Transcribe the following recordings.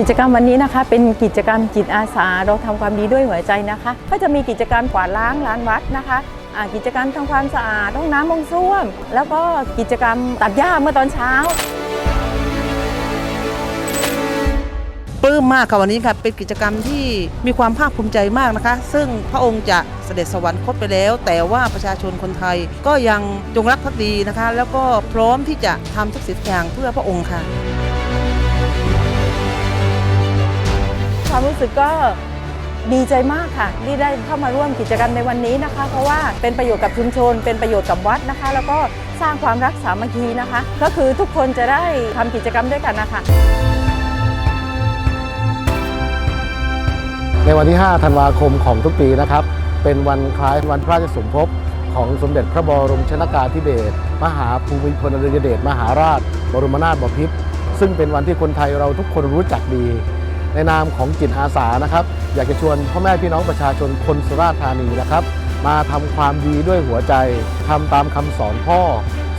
กิจกรรมวันนี้นะคะ เป็นกิจกรรมจิตอาสาเราทำความดีด้วยหัวใจนะคะ ก็จะมีกิจกรรมกวาดล้างลานวัดนะคะกิจกรรมทำความสะอาดห้องน้ำห้องส้วม แล้วก็กิจกรรมตัดหญ้าเมื่อตอนเช้าปลื้มมากค่ะวันนี้ค่ะเป็นกิจกรรมที่มีความภาคภูมิใจมากนะคะ ซึ่งพระองค์จะเสด็จสวรรคตไปแล้ว แต่ว่าประชาชนคนไทยก็ยังจงรักภักดีนะคะ แล้วก็พร้อมที่จะทำทุกสิ่งทุกอย่างเพื่อพระองค์ค่ะ รู้สึกก็ดีใจมากค่ะ ที่ได้เข้ามาร่วมกิจกรรมในวันนี้นะคะ เพราะว่าเป็นประโยชน์กับชุมชน เป็นประโยชน์กับวัดนะคะ แล้วก็สร้างความรักสามัคคีนะคะ ก็คือทุกคนจะได้ทำกิจกรรมด้วยกันนะคะ ในวันที่ 5 ธันวาคมของทุกปีนะครับ เป็นวันคล้ายวันพระราชสมภพของสมเด็จพระบรมชนากาธิเบศรมหาภูมิพลอดุลยเดชมหาราช บรมนาถบพิตรซึ่งเป็นวันที่คนไทยเราทุกคนรู้จักดี ในนามของจิตอาสานะครับ อยากจะชวนพ่อแม่พี่น้องประชาชนคนสุราษฎร์ธานีนะครับ มาทำความดีด้วยหัวใจทำตามคำสอนพ่อ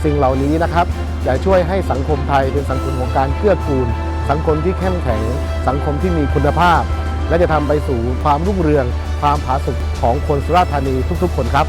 สิ่งเหล่านี้นะครับอยากช่วยให้สังคมไทยเป็นสังคมของการเกื้อกูล สังคมที่เข้มแข็ง สังคมที่มีคุณภาพ และจะทำไปสู่ความรุ่งเรือง ความผาสุกของคนสุราษฎร์ธานีทุกๆ คนครับ